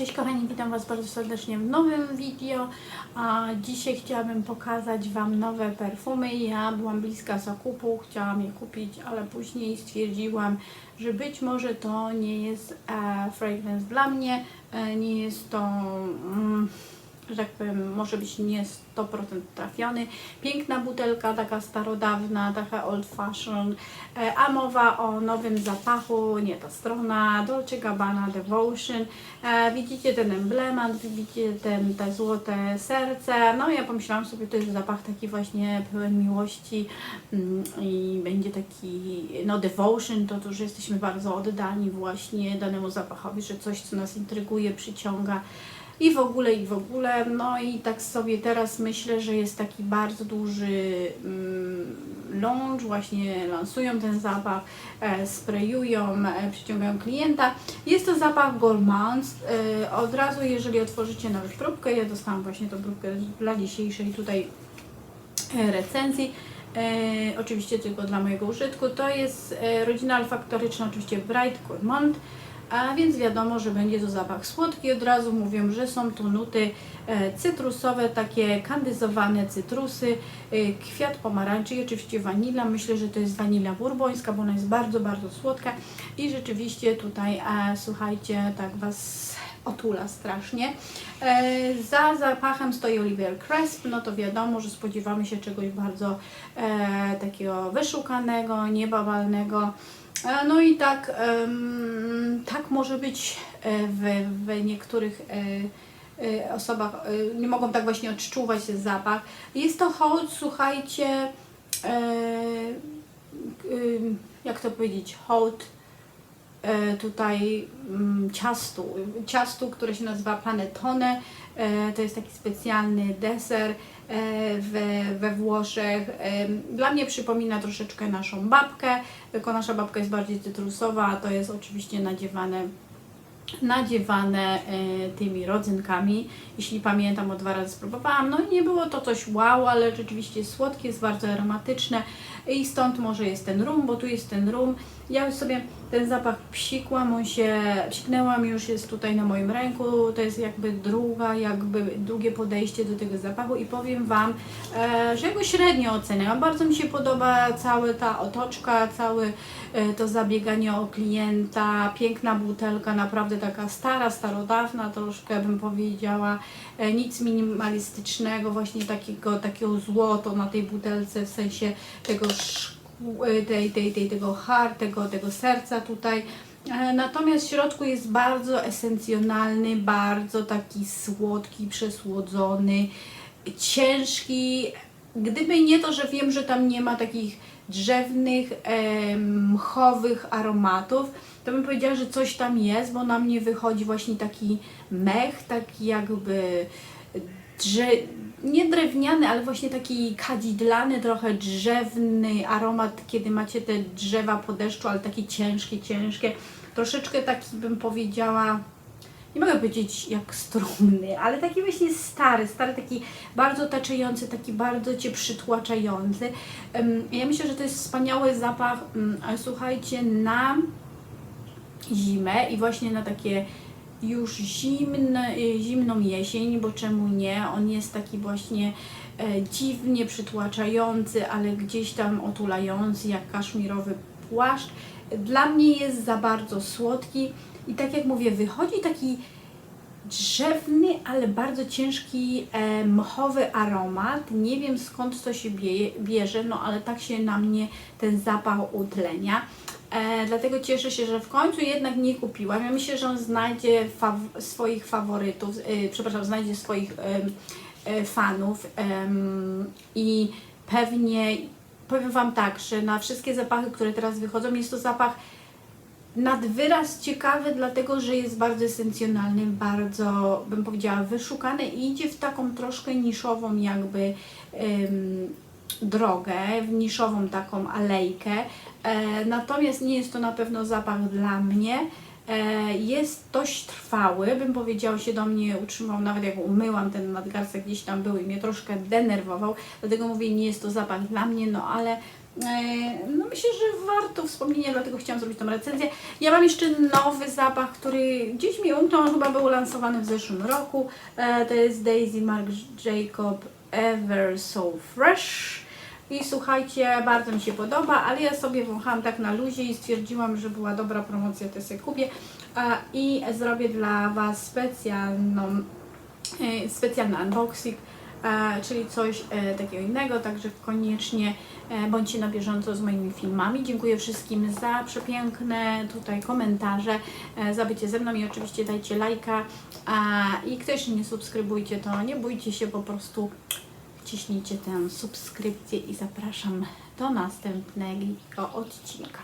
Cześć kochani, witam Was bardzo serdecznie w nowym video. A dzisiaj chciałabym pokazać Wam nowe perfumy. Ja byłam bliska zakupu, chciałam je kupić, ale później stwierdziłam, że być może to nie jest e, fragrance dla mnie. E, nie jest to, mm, że tak powiem, może być nie 100% trafiony. Piękna butelka, taka starodawna, taka old fashion. E, a mowa o nowym zapachu, nie ta strona, Dolce Gabbana Devotion. E, widzicie ten emblemat, widzicie ten, te złote serce. No ja pomyślałam sobie, to jest zapach taki właśnie pełen miłości mm, i będzie taki, no devotion, to, to że jesteśmy bardzo oddani właśnie danemu zapachowi, że coś, co nas intryguje, przyciąga i w ogóle, i w ogóle. No i tak sobie teraz myślę, że jest taki bardzo duży mm, launch, właśnie lansują ten zapach, e, sprayują, e, przyciągają klienta. Jest to zapach Gourmands. E, od razu, jeżeli otworzycie nawet próbkę, ja dostałam właśnie tą próbkę dla dzisiejszej tutaj recenzji. E, oczywiście tylko dla mojego użytku. To jest rodzina olfaktoryczna, oczywiście Bright Gourmand. A więc wiadomo, że będzie to zapach słodki. Od razu mówią, że są tu nuty e, cytrusowe, takie kandyzowane cytrusy, e, kwiat pomarańczy i oczywiście wanila. Myślę, że to jest wanila burbońska, bo ona jest bardzo, bardzo słodka. I rzeczywiście tutaj, e, słuchajcie, tak Was otula strasznie. Za zapachem stoi Oliver Cresp, no to wiadomo, że spodziewamy się czegoś bardzo takiego wyszukanego, niebawalnego. E, No i tak, tak może być e, w, w niektórych e, osobach, nie mogą tak właśnie odczuwać zapach. Jest to hołd, słuchajcie, jak to powiedzieć, hołd tutaj mm, ciastu, ciastu, które się nazywa panettone. E, To jest taki specjalny deser e, we, we Włoszech. E, Dla mnie przypomina troszeczkę naszą babkę, tylko nasza babka jest bardziej cytrusowa, a to jest oczywiście nadziewane nadziewane e, tymi rodzynkami. Jeśli pamiętam, o dwa razy spróbowałam. No i nie było to coś wow, ale rzeczywiście jest słodkie, jest bardzo aromatyczne i stąd może jest ten rum, bo tu jest ten rum. Ja sobie ten zapach psikłam, on się, psiknęłam, już jest tutaj na moim ręku. To jest jakby druga, jakby drugie podejście do tego zapachu i powiem Wam, e, że go średnio oceniam. Bardzo mi się podoba cała ta otoczka, całe to zabieganie o klienta, piękna butelka, naprawdę taka stara, starodawna, troszkę bym powiedziała, e, nic minimalistycznego, właśnie takiego, takiego złoto na tej butelce, w sensie tego e, tej, tej, tej, tego har, tego, tego serca tutaj. E, Natomiast w środku jest bardzo esencjonalny, bardzo taki słodki, przesłodzony, ciężki. Gdyby nie to, że wiem, że tam nie ma takich drzewnych, mchowych aromatów, to bym powiedziała, że coś tam jest, bo na mnie wychodzi właśnie taki mech, taki jakby drze nie drewniany, ale właśnie taki kadzidlany, trochę drzewny aromat, kiedy macie te drzewa po deszczu, ale takie ciężkie, ciężkie. Troszeczkę taki bym powiedziała, nie mogę powiedzieć jak strumny, ale taki właśnie stary, stary, taki bardzo otaczający, taki bardzo Cię przytłaczający. Ja myślę, że to jest wspaniały zapach, mm, słuchajcie, na zimę i właśnie na takie już zimne, y, zimną jesień, bo czemu nie? On jest taki właśnie e, dziwnie przytłaczający, ale gdzieś tam otulający, jak kaszmirowy płaszcz. Dla mnie jest za bardzo słodki i tak jak mówię, wychodzi taki drzewny, ale bardzo ciężki e, mchowy aromat. Nie wiem skąd to się bie, bierze, no ale tak się na mnie ten zapach utlenia. E, dlatego cieszę się, że w końcu jednak nie kupiłam. Ja myślę, że on znajdzie faw- swoich faworytów, e, przepraszam, znajdzie swoich em, e, fanów em, i pewnie powiem Wam tak, że na wszystkie zapachy, które teraz wychodzą, jest to zapach nad wyraz ciekawy, dlatego że jest bardzo esencjonalny, bardzo bym powiedziała wyszukany i idzie w taką troszkę niszową jakby em, drogę, w niszową taką alejkę. E, natomiast nie jest to na pewno zapach dla mnie. E, jest dość trwały, bym powiedziała, się do mnie utrzymał, nawet jak umyłam ten nadgarstek gdzieś tam był i mnie troszkę denerwował, dlatego mówię, nie jest to zapach dla mnie, no ale E, No myślę, że warto wspomnienia, dlatego chciałam zrobić tą recenzję. Ja mam jeszcze nowy zapach, który gdzieś mi umknął, chyba był lansowany w zeszłym roku. E, To jest Daisy Marc Jacob Ever So Fresh. I słuchajcie, bardzo mi się podoba, ale ja sobie wąchałam tak na luzie i stwierdziłam, że była dobra promocja, kupię. A, I zrobię dla Was specjalną, e, specjalny unboxing, czyli coś e, takiego innego, także koniecznie e, bądźcie na bieżąco z moimi filmami. Dziękuję wszystkim za przepiękne tutaj komentarze, e, za bycie ze mną i oczywiście dajcie lajka. I kto jeszcze nie subskrybujcie, to nie bójcie się, po prostu wciśnijcie tę subskrypcję i zapraszam do następnego odcinka.